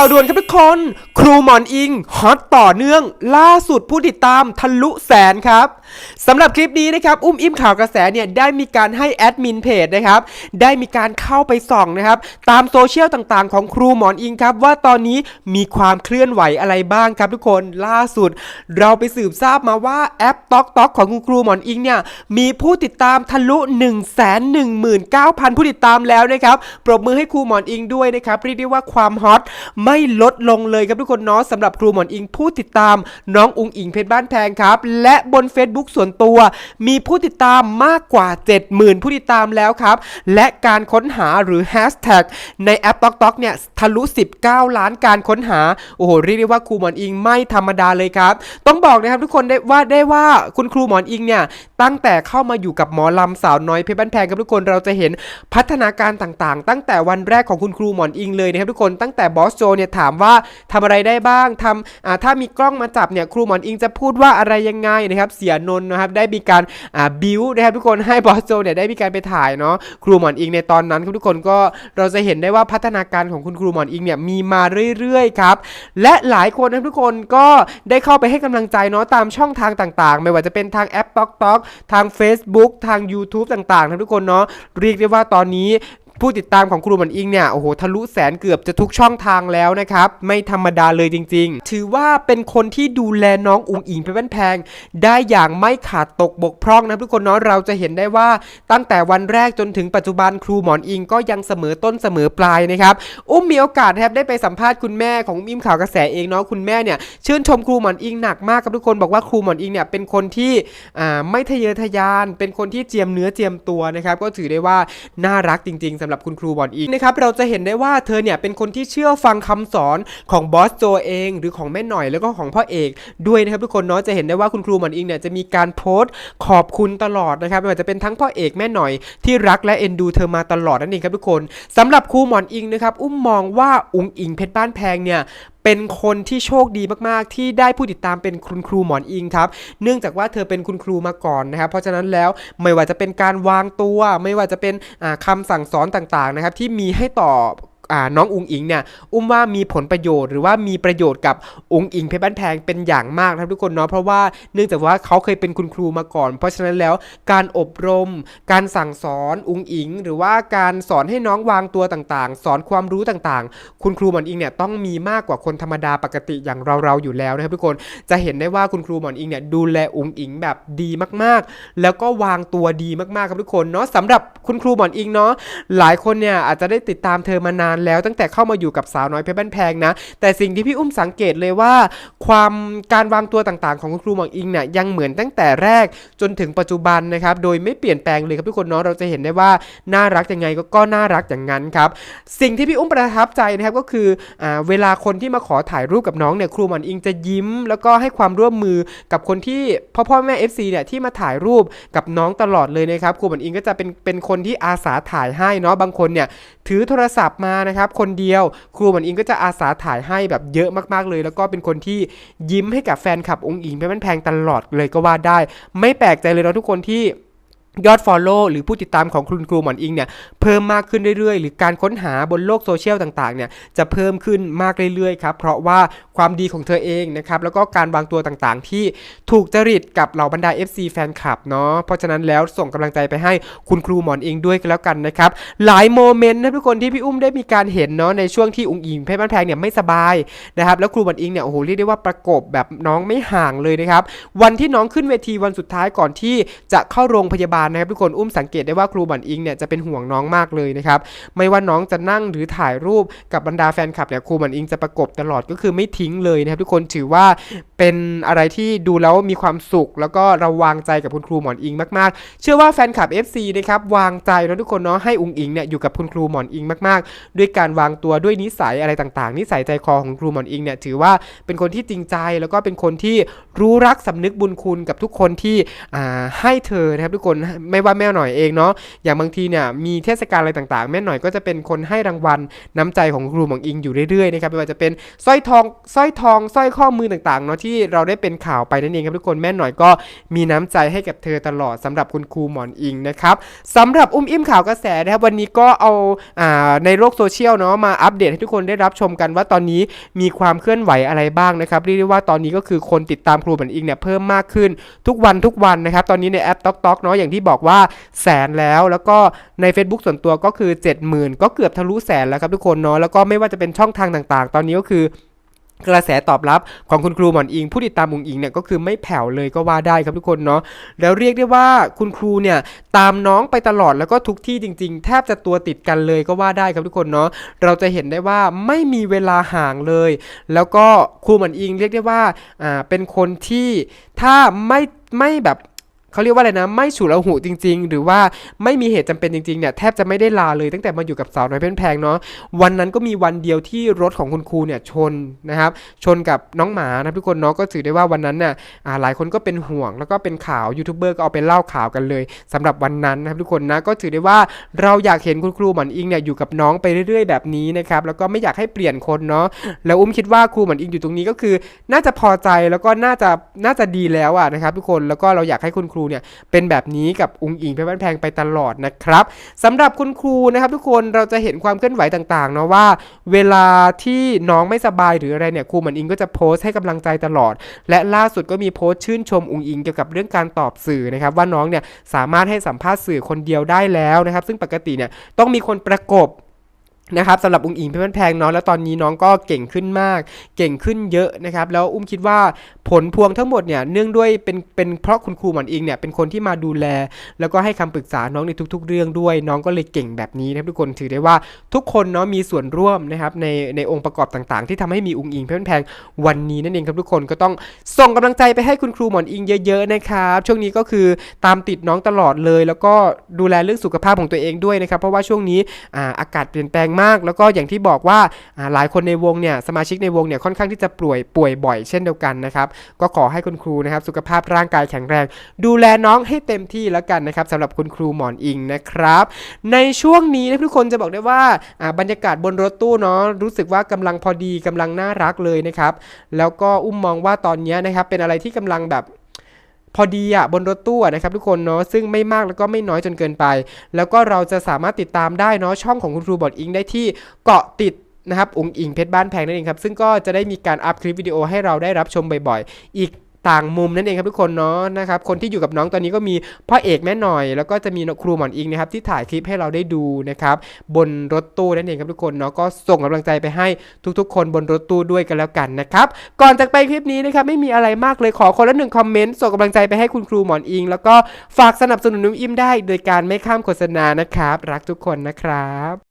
าวด่วนครับทุกคน ครูหมอนอิงฮอตต่อเนื่อง ล่าสุดผู้ติดตามทะลุแสนครับสำหรับคลิปนี้นะครับ อุ้มอิ่มข่าวกระแสเนี่ยได้มีการให้แอดมินเพจนะครับได้มีการเข้าไปส่องนะครับ ตามโซเชียลต่างๆ ของครูหมอนอิงครับ ว่าตอนนี้มีความเคลื่อนไหวอะไรบ้างครับทุกคนล่าสุด เราไปสืบทราบมาว่าแอปต๊อกต๊อกของคุณครูหมอนอิงเนี่ยมีผู้ติดตามทะลุ 1 1 9 0 0 0 ผู้ติดตามแล้วนะครับปรบมือให้ครูหมอนอิงด้วยนะครับเรียกได้ว่าความฮอตไม่ลดลงเลยครับทุกคนเนาะสำหรับครูหมอนอิงผู้ติดตามน้องอุงอิงเพชรบ้านแพงครับ และบน Facebook ส่วนตัว มีผู้ติดตามมากกว่า 70,000 ผู้ติดตามแล้วครับ และการค้นหาหรือ Hashtag ในแอป t อก t อกเนี่ยทะลุ 19 ล้านการค้นหา โอ้โห เรียกได้ว่าครูหมอนอิงไม่ธรรมดาเลยครับ ต้องบอกนะครับทุกคนได้ว่าได้ว่าคุณครูหมอนอิงเนี่ยตั้งแต่เข้ามาอยู่กับหมอลำสาวน้อยเพชรบ้านแพงครับทุกคนเราจะเห็นพัฒนาการต่างๆ ตั้งแต่วันแรกของคุณครูหมอนอิงเลยนะครับทุกคนตั้งแต่บอสโจเนี่ยถามว่าทำอะไรได้บ้างทำถ้ามีกล้องมาจับเนี่ยครูหมอนอิงจะพูดว่าอะไรยังไงนะครับเสียนนท์นะครับได้มีการบิวนะครับทุกคนให้บอสโจเนี่ยได้มีการไปถ่ายเนาะครูหมอนอิงในตอนนั้นครับทุกคนก็เราจะเห็นได้ว่าพัฒนาการของคุณครูหมอนอิงเนี่ยมีมาเรื่อยๆครับและหลายคนนะทุกคนก็ได้เข้าไปให้กำลังใจเนาะตามช่องทางต่างๆ ไม่ว่าจะเป็นทางแอป t อก k อกทาง Facebook ทาง YouTube ต่างๆนะทุกคนเนาะเรียกได้ว่าตอนนี้ ผู้ติดตามของครูหมันอิงเนี่ยโอ้โหทะลุแสนเกือบจะทุกช่องทางแล้วนะครับ ไม่ธรรมดาเลยจริง ๆ ถือว่าเป็นคนที่ดูแลน้องอุ๋งอิงเพชรบ้านแพง ได้อย่างไม่ขาดตกบกพร่องนะทุกคนเนาะเราจะเห็นได้ว่าตั้งแต่วันแรกจนถึงปัจจุบันครูหมอนอิงก็ยังเสมอต้นเสมอปลายนะครับอุ้มมีโอกาสครับได้ไปสัมภาษณ์คุณแม่ของมิมข่าวกระแสเองเนาะคุณแม่เนี่ยชื่นชมครูหมอนอิงหนักมากครับทุกคนบอกว่าครูหมอนอิงเนี่ยเป็นคนที่ไม่ทะเยอทะยาน เป็นคนที่เจียมเนื้อเจียมตัวนะครับก็ถือได้ว่าน่ารักจริงๆสำหรับคุณครูบอลอิงนะครับเราจะเห็นได้ว่าเธอเนี่ยเป็นคนที่เชื่อฟังคำสอนของบอสโจเอง หรือของแม่หน่อยแล้วก็ของพ่อเอกด้วยนะครับทุกคนเนาะจะเห็นได้ว่าคุณครูบอลอิงเนี่ยจะมีการโพสต์ขอบคุณตลอดนะครับไม่ว่าจะเป็นทั้งพ่อเอกแม่หน่อยที่รักและเอ็นดูเธอมาตลอดนั่นเองครับทุกคนสำหรับครูหมอนอิงนะครับอุ้มมองว่าอุงอิงเพชรบ้านแพงเนี่ยเป็นคนที่โชคดีมากๆ ที่ได้ผู้ติดตามเป็นคุณครูหมอนอิงครับ เนื่องจากว่าเธอเป็นคุณครูมาก่อนนะครับ เพราะฉะนั้นแล้วไม่ว่าจะเป็นการวางตัว ไม่ว่าจะเป็นคำคำสั่งสอนต่างๆนะครับที่มีให้ต่อ น้องอุงอิงเนี่ยอุ้มว่ามีผลประโยชน์หรือว่ามีประโยชน์กับอุงอิงเพชรบ้านแพงเป็นอย่างมากนะครับทุกคนเนาะเพราะว่าเนื่องจากว่าเขาเคยเป็นคุณครูมาก่อน เพราะฉะนั้นแล้วการอบรม การสั่งสอนอุงอิง หรือว่าการสอนให้น้องวางตัวต่างๆ สอนความรู้ต่างๆ คุณครูหมอนอิงเนี่ยต้องมีมากกว่าคนธรรมดาปกติอย่างเราๆอยู่แล้วนะครับทุกคนจะเห็นได้ว่าคุณครูหมอนอิงเนี่ยดูแลอุงอิงแบบดีมากๆ แล้วก็วางตัวดีมากๆครับทุกคนเนาะสำหรับคุณครูหมอนอิงเนาะหลายคนเนี่ยอาจจะได้ติดตามเธอมานานแล้วตั้งแต่เข้ามาอยู่กับสาวน้อยเพชรบ้านแพงนะ แต่สิ่งที่พี่อุ้มสังเกตเลยว่า ความการวางตัวต่างๆ ของคุณครูหมอนอิงเนี่ยยังเหมือนตั้งแต่แรกจนถึงปัจจุบันนะครับโดยไม่เปลี่ยนแปลงเลยครับทุกคนเนาะเราจะเห็นได้ว่าน่ารักยังไงก็ก็น่ารักอย่างนั้นครับสิ่งที่พี่อุ้มประทับใจนะครับก็คืออเวลาคนที่มาขอถ่ายรูปกับน้องเนี่ยครูหมอนอิงจะยิ้ม แล้วก็ให้ความร่วมมือกับคนที่พ่อพ่อแม่ FC เนี่ยที่มาถ่ายรูปกับน้องตลอดเลยนะครับครูหมอนอิงก็จะเป็นเป็นคนที่อาสาถ่ายให้เนาะบางคนเนี่ยถือโทรศัพท์มานะครับคนเดียวครูหมันอิงก็จะอาสาถ่ายให้แบบเยอะมากๆเลย แล้วก็เป็นคนที่ยิ้มให้กับแฟนคลับองค์อิงเพชรบ้านแพงตลอดเลยก็ว่าได้ ไม่แปลกใจเลยเนาะทุกคนที่ ยอด Follow หรือผู้ติดตามของคุณครูหมอนอิงเนี่ยเพิ่มมากขึ้นเรื่อยๆ หรือการค้นหาบนโลกโซเชียลต่างๆเนี่ยจะเพิ่มขึ้นมากเรื่อยๆครับเพราะว่าความดีของเธอเองนะครับแล้วก็การวางตัวต่างๆ ที่ถูกจริตกับเหล่าบรรดา FC แฟนคลับเนาะเพราะฉะนั้นแล้วส่งกำลังใจไปให้คุณครูหมอนอิงด้วยกันแล้วกันนะครับหลายโมเมนต์นะทุกคนที่พี่อุ้มได้มีการเห็นเนาะในช่วงที่อุงอิงเพชรบ้านแพงเนี่ยไม่สบายนะครับแล้วครูหมอนอิงเนี่ยโอ้โหเรียกได้ว่าประกบแบบน้องไม่ห่างเลยนะครับวันที่น้องขึ้นเวทีวันสุดท้ายก่อนที่จะเข้าโรงพยาบาลนะครับทุกคนอุ้มสังเกตได้ว่าครูบันอิงเนี่ยจะเป็นห่วงน้องมากเลยนะครับไม่ว่าน้องจะนั่งหรือถ่ายรูปกับบรรดาแฟนคลับเนี่ยครูบันอิงจะประกบตลอดก็คือไม่ทิ้งเลยนะครับทุกคนถือว่า เป็นอะไรที่ดูแล้วมีความสุข แล้วก็ราวางใจกับคุณครูหมอนอิงมากๆ เชื่อว่าแฟนคลับ FC นะครับวางใจนะทุกคนเนาะให้อุงอิงเนี่ยอยู่กับคุณครูหมอนอิงมากๆ ด้วยการวางตัวด้วยนิสัยอะไรต่างๆ นิสัยใจคอของครูหมอนอิงเนี่ยถือว่าเป็นคนที่จริงใจแล้วก็เป็นคนที่รู้รักสำนึกบุญคุณกับทุกคนที่ให้เธอนะครับทุกคนไม่ว่าแม่หน่อยเองเนาะอย่างบางทีเนี่ยมีเทศกาลอะไรต่างๆ แม่หน่อยก็จะเป็นคนให้รางวัลน้ำใจของครูหมอนอิงอยู่เรื่อยๆนะครับไม่ว่าจะเป็นสร้อยทองสร้อยทองสร้อยข้อมือต่างๆเนาะที่ที่เราได้เป็นข่าวไปนั่นเองครับทุกคนแม่หน่อยก็มีน้ำใจให้กับเธอตลอดสำหรับคุณครูหมอนอิงนะครับสำหรับอุ้มอิ่มข่าวกระแสนะครับวันนี้ก็เอาอาในโลกโซเชียลเนาะมาอัปเดตให้ทุกคนได้รับชมกันว่าตอนนี้มีความเคลื่อนไหวอะไรบ้างนะครับเรียกได้ว่าตอนนี้ก็คือคนติดตามครูหมอนอิงเนี่ยเพิ่มมากขึ้นทุกวันทุกวันนะครับตอนนี้ในแอป TokTok เนาะอย่างที่บอกว่าแสนแล้วแล้วก็ใน Facebook ส่วนตัวก็คือ 70,000 ก็เกือบทะลุแสนแล้วครับทุกคนเนาะแล้วก็ไม่ว่าจะเป็นช่องทางต่างๆ ตอนนี้ก็คือ กระแสตอบรับของคุณครูหมอนอิง ผู้ติดตามอุงอิงเนี่ยก็คือไม่แผ่วเลยก็ว่าได้ครับทุกคนเนาะแล้วเรียกได้ว่าคุณครูเนี่ยตามน้องไปตลอดแล้วก็ทุกที่จริง ๆ แทบจะตัวติดกันเลยก็ว่าได้ครับทุกคนเนาะเราจะเห็นได้ว่าไม่มีเวลาห่างเลย แล้วก็ครูหมอนอิงเรียกได้ว่าอ่าเป็นคนที่ถ้าไม่ไม่แบบ เขาเรียกว่าอะไรนะ ไม่ฉุกละหุจริง ๆ หรือว่าไม่มีเหตุจำเป็นจริง ๆ เนี่ย แทบจะไม่ได้ลาเลยตั้งแต่มาอยู่กับสาวน้อยเพ่นแพงเนาะวันนั้นก็มีวันเดียวที่รถของคุณครูเนี่ยชนนะครับ ชนกับน้องหมานะทุกคนเนาะก็ถือได้ว่าวันนั้นน่ะอ่าหลายคนก็เป็นห่วง แล้วก็เป็นข่าวยูทูบเบอร์ก็เอาไปเล่าข่าวกันเลยสำหรับวันนั้นนะครับทุกคนนะก็ถือได้ว่าเราอยากเห็นคุณครูหมอนอิงเนี่ยอยู่กับน้องไปเรื่อย ๆ แบบนี้นะครับแล้วก็ไม่อยากให้เปลี่ยนคนเนาะแล้วอุ้มคิดว่าครูหมอนอิงอยู่ตรงนี้ก็คือ น่าจะพอใจแล้วก็น่าจะน่าจะดีแล้วอะนะครับทุกคนแล้วก็เราอยากให้คุณครูเนี่ยเป็นแบบนี้กับอุงอิงเพชรบ้านแพงไปตลอดนะครับสำหรับคุณครูนะครับทุกคนเราจะเห็นความเคลื่อนไหวต่างๆเนาะว่า เวลาที่น้องไม่สบายหรืออะไรเนี่ยครูเหมันอิงก็จะโพสต์ให้กำลังใจตลอด และล่าสุดก็มีโพสต์ชื่นชมอุงอิงเกี่ยวกับเรื่องการตอบสื่อนะครับว่าน้องเนี่ยสามารถให้สัมภาษณ์สื่อคนเดียวได้แล้วนะครับ ซึ่งปกติเนี่ยต้องมีคนประกบนะครับสำหรับอุ้งอิงเพชรบ้นแพงเนาะแล้วตอนนี้น้องก็เก่งขึ้นมาก เก่งขึ้นเยอะนะครับ แล้วอุ้มคิดว่า ผลพวงทั้งหมดเนี่ยเนื่องด้วยเป็นเป็นเพราะคุณครูหมอนอิงเนี่ยเป็นคนที่มาดูแล แล้วก็ให้คำปรึกษาน้องในทุก ๆ เรื่องด้วย น้องก็เลยเก่งแบบนี้นะครับทุกคนถือได้ว่าทุกคนเนาะมีส่วนร่วมนะครับในในองค์ประกอบต่างๆ ที่ทำให้มีอุงอิงเพชรแพงวันนี้นั่นเองครับทุกคนก็ต้องส่งกำลังใจไปให้คุณครูหมอนอิงเยอะๆนะครับช่วงนี้ก็คือตามติดน้องตลอดเลย แล้วก็ดูแลเรื่องสุขภาพของตัวเองด้วยนะครับเพราะว่าช่วงนี้อาอากาศเปลี่ยนแปลงมาก แล้วก็อย่างที่บอกว่าอ่าหลายคนในวงเนี่ยสมาชิกในวงเนี่ยค่อนข้างที่จะป่วยป่วยบ่อยเช่นเดียวกันนะครับก็ขอให้คุณครูนะครับสุขภาพร่างกายแข็งแรง ดูแลน้องให้เต็มที่แล้วกันนะครับสำหรับคุณครูหมอนอิงนะครับ ในช่วงนี้นะทุกคนจะบอกได้ว่าบรรยากาศบนรถตู้เนาะรู้สึกว่ากำลังพอดีกำลังน่ารักเลยนะครับแล้วก็อุ้มมองว่าตอนนี้นะครับเป็นอะไรที่กำลังแบบพอดีอะบนรถตู้นะครับทุกคนเนาะซึ่งไม่มากแล้วก็ไม่น้อยจนเกินไป แล้วก็เราจะสามารถติดตามได้เนาะช่องของคุณครูบอดอิงได้ที่เกาะติด นะครับอุงอิงเพชรบ้านแพงนั่นเองครับ ซึ่งก็จะได้มีการอัพคลิปวิดีโอให้เราได้รับชมบ่อยๆ อีกต่างมุมนั่นเองครับทุกคนเนาะนะครับคนที่อยู่กับน้องตอนนี้ก็มีพ่อเอกแม่หน่อย แล้วก็จะมีครูหมอนอิงนะครับที่ถ่ายคลิปให้เราได้ดูนะครับบนรถตู้นั่นเองครับทุกคนเนาะก็ส่งกำลังใจไปให้ทุกๆ คนบนรถตู้ด้วยกันแล้วกันนะครับก่อนจากไปคลิปนี้นะครับไม่มีอะไรมากเลยขอคนละหนึ่งคอมเมนต์ส่งกำลังใจไปให้คุณครูหมอนอิง แล้วก็ฝากสนับสนุนนุ่มอิ่มได้ โดยการไม่ข้ามโฆษณานะครับรักทุกคนนะครับ